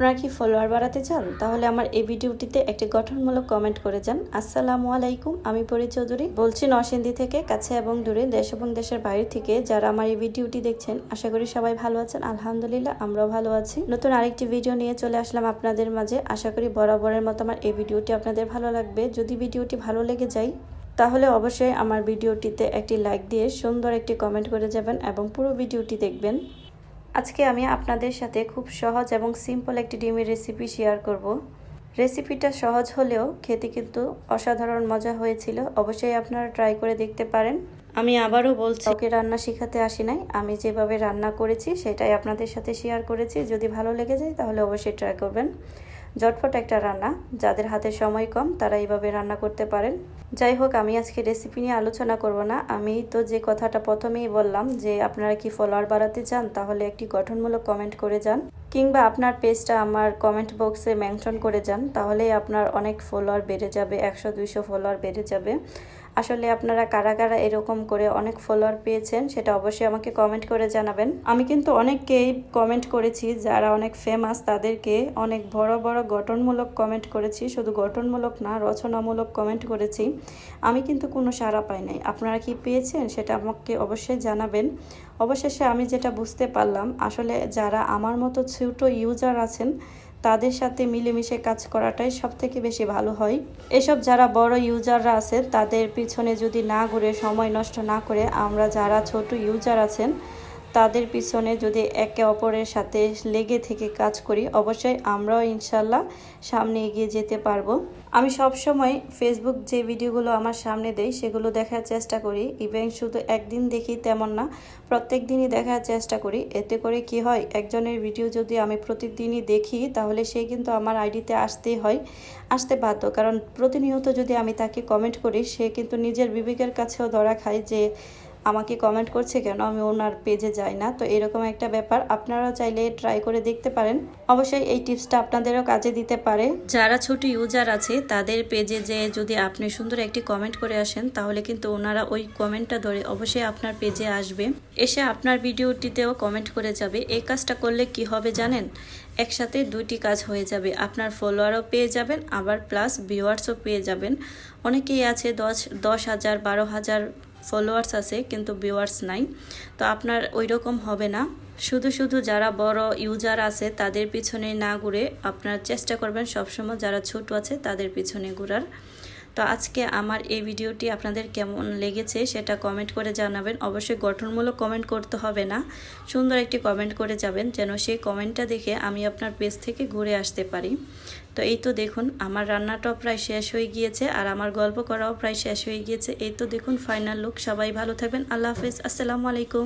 আপনারা কি ফলোয়ার বাড়াতে চান? তাহলে আমার এই ভিডিওটিতে একটি গঠনমূলক কমেন্ট করে যান। আসসালামু আলাইকুম, আমি পরি চৌধুরী। বলছি নরসিংদী থেকে, কাছে এবং দূরে, দেশ এবং দেশের বাইরে থেকে যারা আমার এই ভিডিওটি দেখছেন, আশা করি সবাই ভালো আছেন। আলহামদুলিল্লাহ, আমরাও ভালো আছি। নতুন আরেকটি ভিডিও নিয়ে চলে আসলাম আপনাদের মাঝে। আশা করি বরাবরের মতো আমার এই ভিডিওটি আপনাদের ভালো লাগবে। যদি ভিডিওটি ভালো লেগে যায়, তাহলে অবশ্যই আমার ভিডিওটিতে একটি লাইক দিয়ে সুন্দর একটি কমেন্ট করে যাবেন এবং পুরো ভিডিওটি দেখবেন। আজকে আমি আপনাদের সাথে খুব সহজ এবং সিম্পল একটি ডিমের রেসিপি শেয়ার করব। রেসিপিটা সহজ হলেও খেতে কিন্তু অসাধারণ মজা হয়েছিল। অবশ্যই আপনারা ট্রাই করে দেখতে পারেন। আমি আবারও বলছি ওকে রান্না শেখাতে আসি নাই। আমি যেভাবে রান্না করেছি, সেটাই আপনাদের সাথে শেয়ার করেছি। যদি ভালো লেগে যায়, তাহলে অবশ্যই ট্রাই করবেন। জটফট একটা রান্না, যাদের হাতে সময় কম, তারা এইভাবে রান্না করতে পারেন। যাই হোক, আমি আজকে রেসিপি নিয়ে আলোচনা করব না। আমি তো যে কথাটা প্রথমেই বললাম যে, আপনারা কি ফলোয়ার বাড়াতে চান, তাহলে একটি গঠনমূলক কমেন্ট করে যান। কিংবা আপনার পেজটা আমার কমেন্ট বক্সে মেনশন করে যান তাহলেই আপনার অনেক ফলোয়ার বেড়ে যাবে, একশো, দুইশো ফলোয়ার বেড়ে যাবে। আসলে আপনারা কারা কারা এরকম করে অনেক ফলোয়ার পেয়েছেন, সেটা অবশ্যই আমাকে কমেন্ট করে জানাবেন। আমি কিন্তু অনেককেই কমেন্ট করেছি, যারা অনেক ফেমাস তাদেরকে অনেক বড় বড় গঠনমূলক কমেন্ট করেছি। শুধু গঠনমূলক না, রচনামূলক কমেন্ট করেছি। আমি কিন্তু কোনো সাড়া পাই নাই। আপনারা কি পেয়েছেন, সেটা আমাকে অবশ্যই জানাবেন। অবশেষে আমি যেটা বুঝতে পারলাম, আসলে যারা আমার মতো ছোটো ইউজার আছেন, তাদের সাথে মিলেমিশে কাজ করাটাই সব থেকে বেশি ভালো হয়। এসব যারা বড় ইউজাররা আছে, তাদের পিছনে যদি না ঘুরে সময় নষ্ট না করে, আমরা যারা ছোট ইউজার আছেন তাদের পিছনে যদি একে অপরের সাথে লেগে থেকে কাজ করি, অবশ্যই আমরাও ইনশাল্লাহ সামনে এগিয়ে যেতে পারব। আমি সব সময় ফেসবুক যে ভিডিওগুলো আমার সামনে দেই, সেগুলো দেখার চেষ্টা করি। ইভেন শুধু একদিন দেখি তেমন না, প্রত্যেক দিনই দেখার চেষ্টা করি। এতে করে কি হয়, একজনের ভিডিও যদি আমি প্রতিদিনই দেখি, তাহলে সে কিন্তু আমার আইডিতে আসতেই হয়, আসতে বাধ্য। কারণ প্রতিনিয়ত যদি আমি তাকে কমেন্ট করি, সে কিন্তু নিজের বিবেকের কাছেও ধরা খায় যে আমাকে কমেন্ট করছে কেন? আমি ওনার পেজে যাই না। তো এরকম একটা ব্যাপার। আপনারা চাইলে ট্রাই করে দেখতে পারেন। অবশ্যই এই টিপসটা আপনাদেরও কাজে দিতে পারে। যারা ছোট ইউজার আছে, তাদের পেজে যে যদি আপনি সুন্দর একটি কমেন্ট করে আসেন, তাহলে কিন্তু ওনারা ওই কমেন্টটা ধরে অবশ্যই আপনার পেজে আসবে। এসে আপনার ভিডিওটিতেও কমেন্ট করে যাবে। এই কাজটা করলে কি হবে জানেন? একসাথে দুইটি কাজ হয়ে যাবে। আপনার ফলোয়ারও পেয়ে যাবেন, আবার প্লাস ভিউয়ার্সও পেয়ে যাবেন। অনেকেই আছে দশ দশ হাজার, বারো হাজার ফলোয়ার্স আছে, কিন্তু ভিউয়ার্স নাই। তো আপনার ওই রকম হবে না। শুধু শুধু যারা বড় ইউজার আছে, তাদের পিছনে না ঘুরে আপনার চেষ্টা করবেন সবসময় যারা ছোট আছে, তাদের পিছনে ঘুরার। তো আজকে আমার এই ভিডিওটি আপনাদের কেমন লেগেছে সেটা কমেন্ট করে জানাবেন। অবশ্যই গঠনমূলক কমেন্ট করতে হবে না। সুন্দর একটি কমেন্ট করে যাবেন যেন সেই কমেন্টটা দেখে আমি আপনার পেজ থেকে ঘুরে আসতে পারি। তো এই তো দেখুন, আমার রান্নাটাও প্রায় শেষ হয়ে গিয়েছে আর আমার গল্প করাও প্রায় শেষ হয়ে গিয়েছে। এই তো দেখুন ফাইনাল লুক সবাই ভালো থাকবেন। আল্লাহ হাফেজ। আসসালামু আলাইকুম।